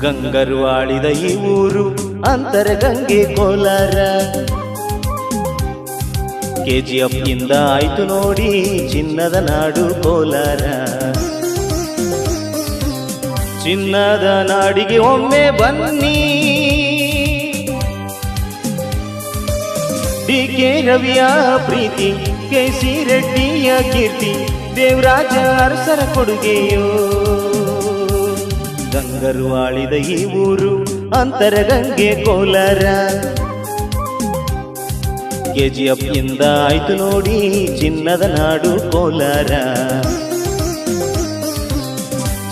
ಗಂಗರು ಆಳಿದ ಈ ಊರು ಅಂತರ ಗಂಗೆ ಕೋಲಾರ. ಕೆಜಿಎಫ್ ಇಂದ ಆಯ್ತು ನೋಡಿ ಚಿನ್ನದ ನಾಡು ಕೋಲಾರ. ಚಿನ್ನದ ನಾಡಿಗೆ ಒಮ್ಮೆ ಬನ್ನಿ. ಡಿ ಕೆ ರವಿಯ ಪ್ರೀತಿ, ಕೆ ಸಿ ರೆಡ್ಡಿಯ ಕೀರ್ತಿ, ದೇವರಾಜ ಅರಸರ ಕೊಡುಗೆಯೋ. ಗಂಗರು ಆಳಿದ ಈ ಊರು ಅಂತರಗಂಗೆ ಕೋಲಾರ. ಕೆಜಿಎಫ್ ಇಂದ ಆಯ್ತು ನೋಡಿ ಚಿನ್ನದ ನಾಡು ಕೋಲಾರ.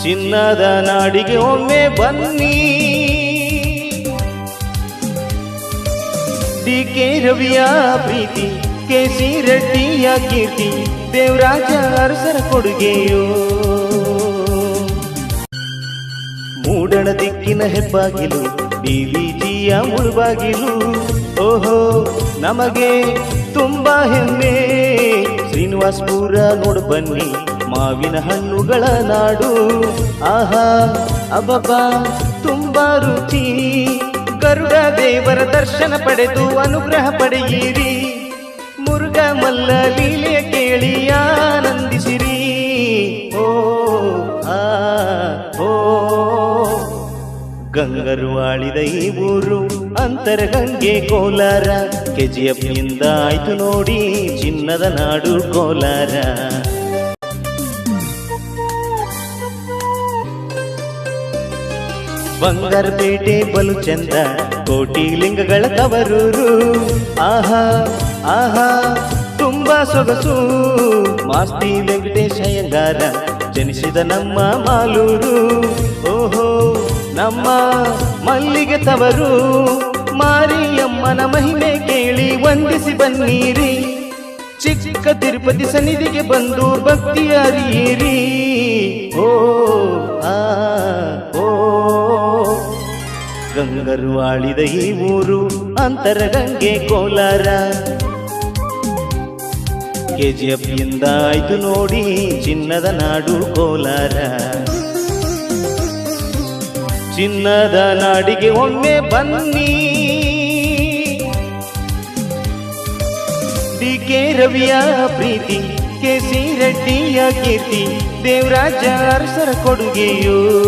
ಚಿನ್ನದ ನಾಡಿಗೆ ಒಮ್ಮೆ ಬನ್ನಿ. ಡಿ ಕೆ ರವಿಯ ಪ್ರೀತಿ, ಕೆ ಸಿ ರೆಡ್ಡಿಯ ಕೀರ್ತಿ, ದೇವರಾಜ ಅರಸರ ಕೊಡುಗೆಯೋ. ಮೂಡಣ ದಿಕ್ಕಿನ ಹೆಬ್ಬಾಗಿಲು ಡಿವಿಜಿಯ ಮುಳುಬಾಗಿಲು. ಓಹೋ, ನಮಗೆ ತುಂಬಾ ಹೆಮ್ಮೆ. ಶ್ರೀನಿವಾಸ್ಪುರ ನೋಡು ಬನ್ನಿ, ಮಾವಿನ ಹಣ್ಣುಗಳ ನಾಡು. ಆಹಾ, ಅಬ್ಬಬ್ಬಾ, ತುಂಬಾ ರುಚಿ. ಗರುಡ ದೇವರ ದರ್ಶನ ಪಡೆದು ಅನುಗ್ರಹ ಪಡೆಯಿರಿ. ಮುರುಗ ಮಲ್ಲ ಲೀಲೆಯ ಕೇಳಿ ಗಂಗರು ಆಳಿದ ಈ ಊರು ಅಂತರಗಂಗೆ ಕೋಲಾರ. ಕೆಜಿಎಫ್ನಿಂದ ಆಯ್ತು ನೋಡಿ ಚಿನ್ನದ ನಾಡು ಕೋಲಾರ. ಬಂಗಾರಪೇಟೆ ಬಲು ಚಂದ, ಕೋಟಿ ಲಿಂಗಗಳ ತವರೂರು. ಆಹಾ ಆಹಾ, ತುಂಬಾ ಸೊಗಸು. ಮಾಸ್ತಿ ವೆಂಕಟೇಶ ಅಯ್ಯಂಗಾರ ಜನಿಸಿದ ನಮ್ಮ ಮಾಲೂರು. ಓಹೋ ನಮ್ಮ ಮಲ್ಲಿಗೆ ತವರು ಮಾರಿಯಮ್ಮನ ಮಹಿಮೆ ಕೇಳಿ ವಂದಿಸಿ ಬನ್ನೀರಿ. ಚಿಕ್ಕ ತಿರುಪತಿ ಸನ್ನಿಧಿಗೆ ಬಂದು ಭಕ್ತಿಯ ಅರಿಯಿರಿ. ಓ, ಆ, ಓ. ಗಂಗರು ಆಳಿದ ಈ ಊರು ಅಂತರ ಗಂಗೆ ಕೋಲಾರ. ಕೆಜಿಎಫ್ ಇಂದ ಆಯ್ತು ನೋಡಿ ಚಿನ್ನದ ನಾಡು ಕೋಲಾರ. ಚಿನ್ನದ ನಾಡಿಗೆ ಒಮ್ಮೆ ಬನ್ನಿ. ಡಿ ಕೆ ರವಿಯ ಪ್ರೀತಿ, ಕೆ ಸಿ ರೆಡ್ಡಿಯ ಕೀರ್ತಿ, ದೇವರಾಜ ಅರಸರ ಕೊಡುಗೆಯೋ.